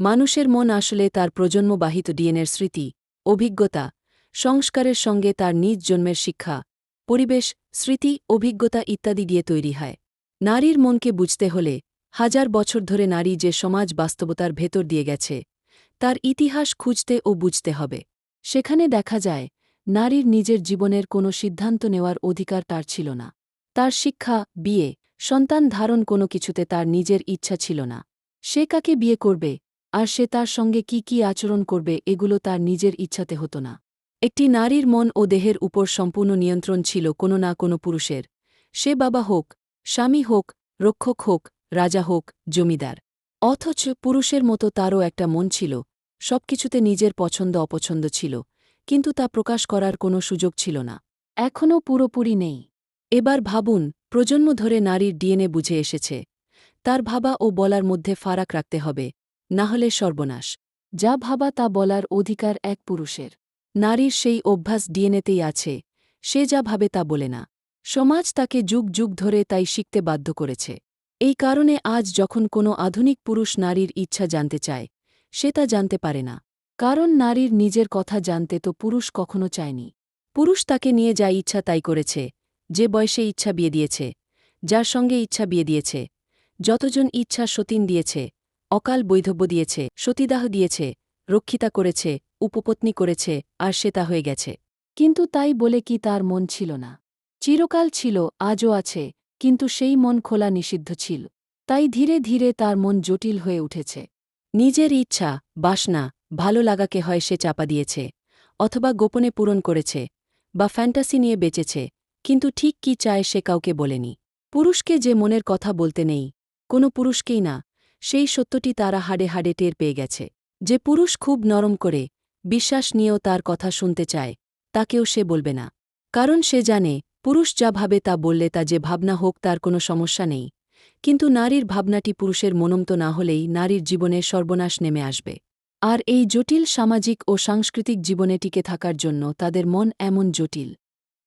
মানুষের মন আসলে তার প্রজন্মবাহিত ডিএনএর স্মৃতি, অভিজ্ঞতা, সংস্কারের সঙ্গে তার নিজ জন্মের শিক্ষা, পরিবেশ, স্মৃতি, অভিজ্ঞতা ইত্যাদি দিয়ে তৈরি হয়। নারীর মনকে বুঝতে হলে হাজার বছর ধরে নারী যে সমাজ বাস্তবতার ভেতর দিয়ে গেছে, তার ইতিহাস খুঁজতে ও বুঝতে হবে। সেখানে দেখা যায়, নারীর নিজের জীবনের কোনো সিদ্ধান্ত নেওয়ার অধিকার তার ছিল না। তার শিক্ষা, বিয়ে, সন্তান ধারণ কোনো কিছুতে তার নিজের ইচ্ছা ছিল না। সে কাকে বিয়ে করবে আর সে তার সঙ্গে কি কি আচরণ করবে এগুলো তার নিজের ইচ্ছাতে হতো না। একটি নারীর মন ও দেহের উপর সম্পূর্ণ নিয়ন্ত্রণ ছিল কোনো না কোনো পুরুষের। সে বাবা হোক, স্বামী হোক, রক্ষক হোক, রাজা হোক, জমিদার। অথচ পুরুষের মতো তারও একটা মন ছিল, সবকিছুতে নিজের পছন্দ অপছন্দ ছিল, কিন্তু তা প্রকাশ করার কোনো সুযোগ ছিল না। এখনও পুরোপুরি নেই। এবার ভাবুন, প্রজন্ম ধরে নারীর ডিএনএ বুঝে এসেছে। তার ভাবা ও বলার মধ্যে ফারাক রাখতে হবে। না হলে সর্বনাশ। যা ভাবা তা বলার অধিকার এক পুরুষের। নারীর সেই অভ্যাস ডিএনএতেই আছে, সে যা ভাবে তা বলে না। সমাজ তাকে যুগ যুগ ধরে তাই শিখতে বাধ্য করেছে। এই কারণে আজ যখন কোনো আধুনিক পুরুষ নারীর ইচ্ছা জানতে চায়, সে তা জানতে পারে না। কারণ নারীর নিজের কথা জানতে তো পুরুষ কখনো চায়নি। পুরুষ তাকে নিয়ে যা ইচ্ছা তাই করেছে, যে বয়সে ইচ্ছা বিয়ে দিয়েছে, যার সঙ্গে ইচ্ছা বিয়ে দিয়েছে, যতজন ইচ্ছা সতীন দিয়েছে অকাল বৈধব্য দিয়েছে, সতীদাহ দিয়েছে, রক্ষিতা করেছে, উপপত্নী করেছে, আর সে তা হয়ে গেছে। কিন্তু তাই বলে কি তার মন ছিল না। চিরকাল ছিল, আজও আছে, কিন্তু সেই মন খোলা নিষিদ্ধ ছিল। তাই ধীরে ধীরে তার মন জটিল হয়ে উঠেছে। নিজের ইচ্ছা, বাসনা, ভালো লাগাকে হয় সে চাপা দিয়েছে, অথবা গোপনে পূরণ করেছে, বা ফ্যান্টাসি নিয়ে বেঁচেছে, কিন্তু ঠিক কি চায় সে কাউকে বলেনি। পুরুষকে যে মনের কথা বলতে নেই, কোনো পুরুষকেই না সেই সত্যটি তারা হাড়ে হাড়ে টের পেয়ে গেছে। যে পুরুষ খুব নরম করে বিশ্বাস নিয়েও তার কথা শুনতে চায়, তাকেও সে বলবে না। কারণ সে জানে, পুরুষ যা ভাবে তা বললে তা যে ভাবনা হোক তার কোনো সমস্যা নেই। কিন্তু নারীর ভাবনাটি পুরুষের মনমতো না হলেই নারীর জীবনে সর্বনাশ নেমে আসবে। আর এই জটিল সামাজিক ও সাংস্কৃতিক জীবনে টিকে থাকার জন্য তাদের মন এমন জটিল।